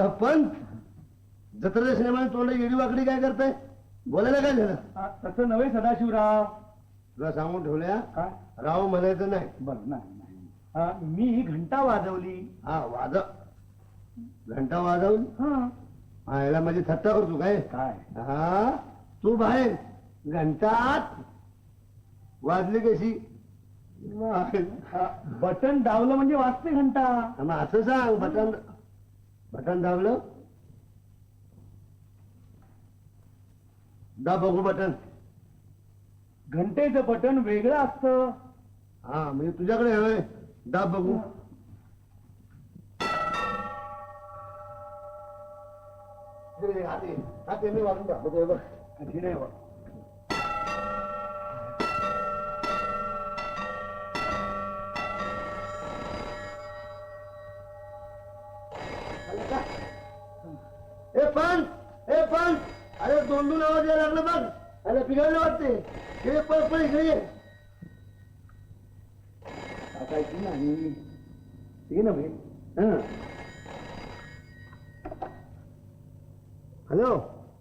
तुझा पंत? जत्रेच्या तोंड येडी वाकडी काय करताय? बोलायला काय झालं? तसं नव्हे सदाशिवराव. तुला सांगून ठेवल्या काय? राव म्हणायचं नाही. बरं नाही नाही. आ, मी ही घंटा वाजवली. हा वाजव. घंटा वाजवून? हा. हा याला माझी थट्टा करतो काय? काय? हा तू बाहेर. घंटात. वाजली कशी? आ, बटन दावलं म्हणजे वाजते घंटा. मग असं सांग बटन बटन दाबलं? दाब बघू बटन. घंटेचं बटन वेगळं असतं. हा म्हणजे तुझ्याकडे हवंय दाब बघू. हात मी वाजून दाखवतोय बघ. कठीण आहे पण ए पण अरे दोन दोन आवाज यायला लागला बघ अरे बिघडलं वाटते हे पळ पळ इकडे ये. टाकायची नाही नव्हे हं. हॅलो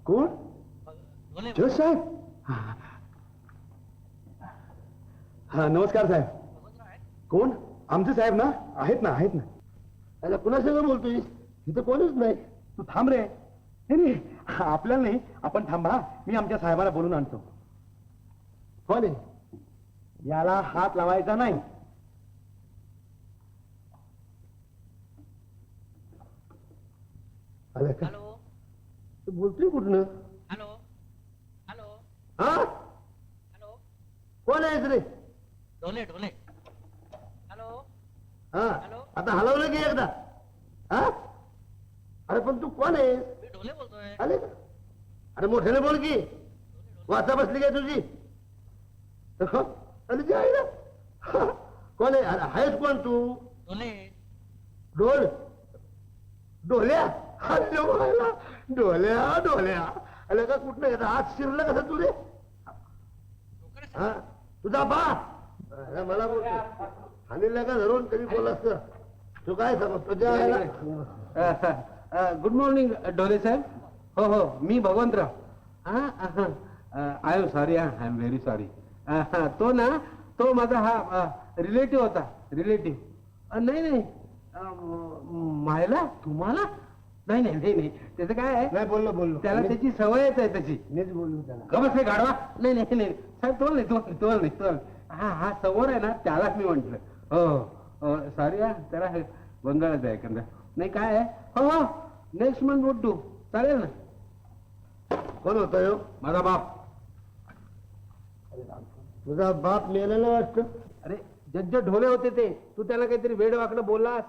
कोण? जोश साहेब? हा नमस्कार साहेब. कोण? आमचे साहेब ना? आहेत ना आहेत ना. अरे पुन्हा सगळं बोलतोय इथं कोणच नाही. तू थांब रे. नाही नाही. आपल्याला नाही. आपण थांबा. मी आमच्या साहेबाला बोलून आणतो. कोण आहे? याला हात लावायचा नाही. आलं का? हॅलो. तू बोलतोय कुठनं? हॅलो. हॅलो. हा? हॅलो. कोण आहेस रे? ढोले ढोले. हॅलो. हा. हॅलो? आता हलवलं की एकदा. हा? अरे पण तू कोण आहेस? ढोले बोलतोय. आले का अरे मोठ्याने बोल की. वाचा बसली काय तुझी? हं? अरे जी आहे ना. हा. कोण आहे? अरे आहेस कोण तू? ढोले. डोल डोल्या अरे व्हायला डोल्या डोल्या अरे का कुठनं येतं? आज शिरलं कसं तू रे लवकरच हा? तुझा बा. अरे मला बोलतो हानीला का धरून तरी बोलास तर? तू काय समज तुझ्या गुड मॉर्निंग डोले साहेब. हो हो मी Bhagwantrao. I am sorry I am very sorry तो ना तो माझा हा रिलेटिव्ह होता रिलेटिव्ह नाही नाही. मायला तुम्हाला? नाही नाही नाही नाही. त्याचं काय आहे? नाही बोललो बोललो. त्याला त्याची सवयच आहे तशी मीच बोललो त्याला. गमस हे गाडवा नाही नाही नाही. साहेब तोल नाही तोल तोल नाही तोल हा हा समोर आहे ना त्यालाच मी म्हंटल. हो सॉरी हा त्याला हे गोंधळच आहे एखादा नाही काय हो हो. नेक्स्ट मंथ वोट टू चालेल ना? कोण होता यो? माझा बाप. तुझा बाप मेलेला वाटतं. अरे जज्ज ढोले होते ते. तू त्याला काहीतरी वेड वाकडं बोललास?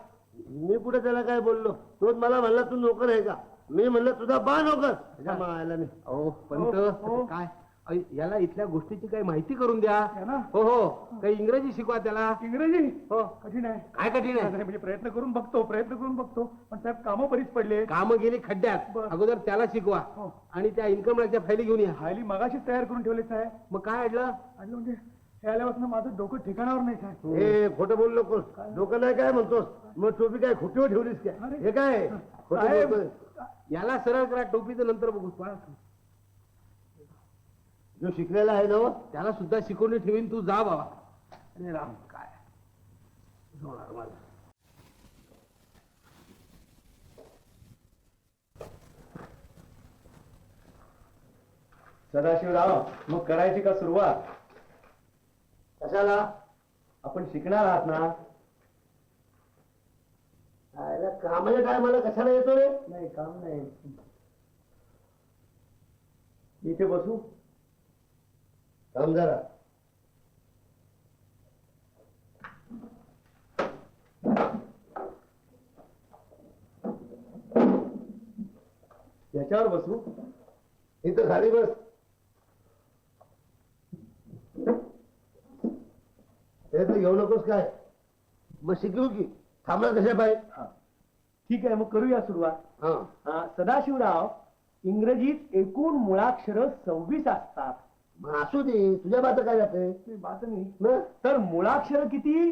मी कुठे त्याला काय बोललो? तोच मला म्हणला तू नोकर आहे का? मी म्हणलं तुझा बा नोकर. त्याच्या मायाला नाही अहो पण हो, हो. काय? अय, याला इथल्या गोष्टीची काही माहिती करून द्या. है ना? हो हो. काही इंग्रजी शिकवा त्याला. इंग्रजी? हो. कठीण आहे. काय कठीण आहे? म्हणजे प्रयत्न करून बघतो प्रयत्न करून बघतो. पण साहेब कामं बरीच पडले काम गेली खड्ड्यात. बरं. अगोदर त्याला शिकवा. हो. आणि त्या इन्कम टॅक्सच्या फायली घेऊन या. फायली मगाशीच तयार करून ठेवले साहेब. मग काय अडलं आणि म्हणजे हे आल्यापासून माझं डोकं ठिकाणावर नाही साहेब. ए खोटं बोल नकोस. डोकं नाही काय म्हणतोस? मग टोपी काय खोटीवर ठेवलीस काय? अरे. हे काय? खोटं साहेब. बोलतोय. याला सरळ करा टोपीचं नंतर बघू. पळा. जो शिकलेला आहे ना हो, त्याला सुद्धा शिकवणी ठेवीन तू जा बाबा. अरे राम काय? होणार मला सदाशिवराव मग करायची का सुरुवात? कशाला? आपण शिकणार आहात ना? आयला कामाच्या टायमाला कशाला येतो रे? नाही काम नाही. इथे बसू. काम जरा याच्यावर बसू? इथं खाली बस. हे तर घेऊ नकोस काय? मग शिकवू की. थांबला कशा पाहिजे ठीक आहे मग करूया सुरुवात. हा. हा, सदाशिवराव इंग्रजीत एकूण मुळाक्षर सव्वीस असतात. मग असू दे तुझ्या बात काय जाते बात नाही. मग? तर मुळाक्षर किती?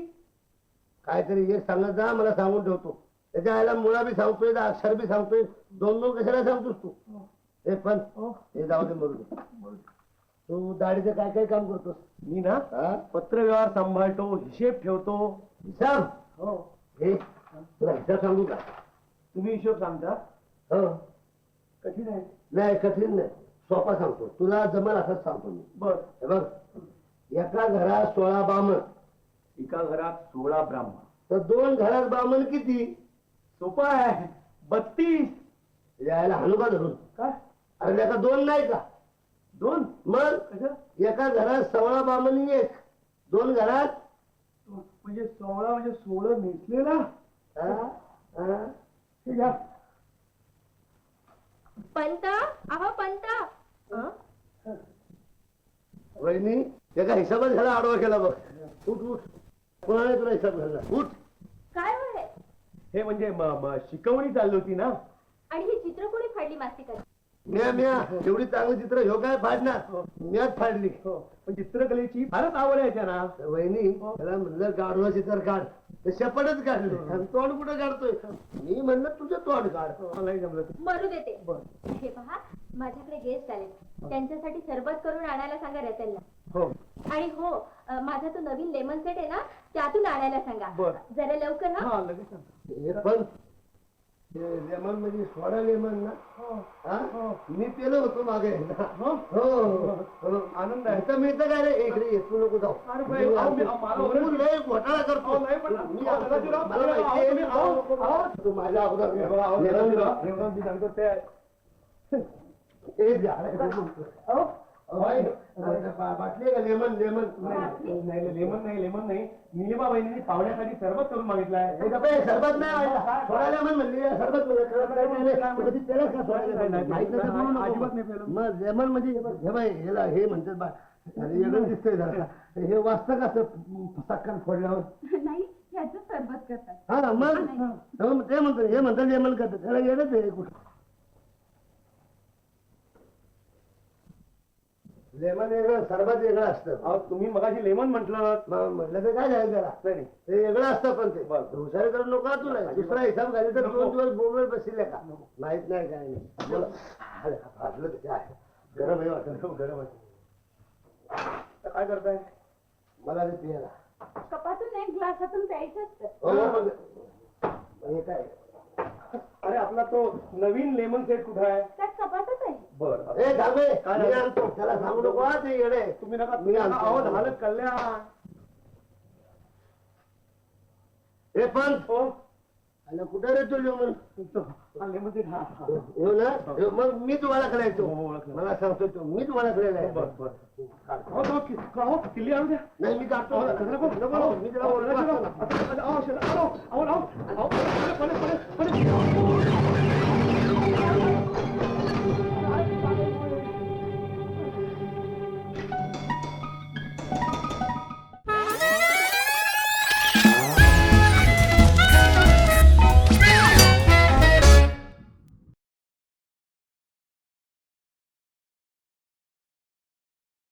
काहीतरी एक सांगत जा मला सांगून ठेवतो. त्याच्या आईला मुळा बी सांगतोय त्या अक्षर बी सांगतोय. दोन दोन कशाला सांगतोस तू? हे. पण हे. जाऊ दे. मरू दे. तू दाढीचं काय काय काम करतोस? मी ना हा? पत्रव्यवहार सांभाळतो हिशेब ठेवतो. हिसाब? हो. हे तुला हिसाब सांगू का? तुम्ही हिशोब सांगता? हो. कठीण आहे. नाही कठीण नाही. सोपा सांगतो. तुला जमल असंच सांगतो मी. बर. हे बघ. एका घरात सोळा बामण. एका घरात सोळा ब्राह्मण. तर दोन घरात बामण किती? सोपा आहे. बत्तीस. यायला हाणू का धरून. काय? अरे लेका दोन नाही का? दोन? मग कसं एका घरात सोळा बामणी एक. दोन घरात? म्हणजे सोळा म्हणजे सोळा नेसलेला हा? हा? हे घ्या. पंत? अहो पंत? वहिनी एका हिसाबात झाला आडवा केला बघ. उठ उठ. कोणाने तुला हिसाब घालला उठ. काय होय हे? म्हणजे म- म- शिकवणी चालली होती ना? आणि ही चित्र कोणी फाडली मास्तिकाची म्या म्या. एवढी चांगली चित्र ह्यो काय फाडणार? म्याच फाडली. हो. पण चित्रकलेची फारच आवड आहे त्यांना वहिनी त्याला म्हणलं गाडवा चित्र काढ. ते शपथच काढले. आणि तोंड कुठं काढतोय? मी म्हणलं तुझं तोंड काढ. मलाही जमलं. ते. मरू देते. हे पहा माझ्याकडे गेस्ट आले त्यांच्यासाठी सरबत करून आणायला सांगा रतनला. हो. आणि हो अं, माझा तो नवीन लेमन सेट आहे ना त्यातून आणायला सांगा. बर. जरा लवकर हा? हा लगेच. हे पण लेमन म्हणजे सोडा लेमन ना? हा? मी पेलो होतो मागे. हो? हो. आनंद आहे. इथं मिळतं काय रे? इकडे ये, तू नको जाऊ. अरे बाई, अहो, मी- अहो, मला ओरडू तू लय घोटाळा करतो. अहो, नाही पण- मी अहो, आता- गणपतीराव, मला माहिती आहे, अहो, तुम्ही- अहो, अहो, अहो. तू माझ्या अगोदर हे लेमन सांगतो ते ए, बाटली का? Lemon lemon. नाही नाही, लेमन नाही लेमन नाही. निलिमा बहिणीने पाहुण्यासाठी सरबत करून मागितलाय गप्पा, सरबत नाही आणला. सोडा लेमन म्हणली. सरबत. मग म्हणजे हे हे बाई ह्याला हे म्हणतात वेगळं दिसतंय जरा हे वाचतं का असं फसाकन फोडल्यावर? नाही ह्याचं सरबत करतात. हा मग? हो, ते म्हणतो हे म्हणतात लेमन करतात. त्याला येणच आहे कुठं. लेमन वेगळं सरबत वेगळं असतं. अहो तुम्ही मगाशी लेमन म्हटलं. मग म्हटलं तर काय झालं त्याला? नाही ते वेगळं असतं पण ते. बरं. हुशारी करू नको हा तुला दुसरा हिसाब घाली तर दोन दिवस बोंबल बसले का माहीत नाही काय नाही. बोला. अरे, भाजलं ते काय? गरम आहे वाटत गरम आहे. आता काय करताय? मला ते पियाला कपातून एक ग्लासातून प्यायचं असतं. हो. मग. मग हे काय? अरे आपला तो नवीन लेमन सेट कुठे आहे? त्यात आहे. बर. ए थांबे काय मी झालं? आणतो. त्याला सांगू नको हा ते येडे. तुम्ही नका मी तुम्ही नका. आणतो. अहो झालं कल्याण हे पण हो. अरे कुठं रे तुझ्या मग हो ना? हो, मग मीच ओळखलाय तो हो, मला सांगतो तो. मीच ओळखलेला आहे. हो, हो, कि- हो, किल्ली आणू द्या. नाही मी जातो. मी त्याला ओळखतो आता,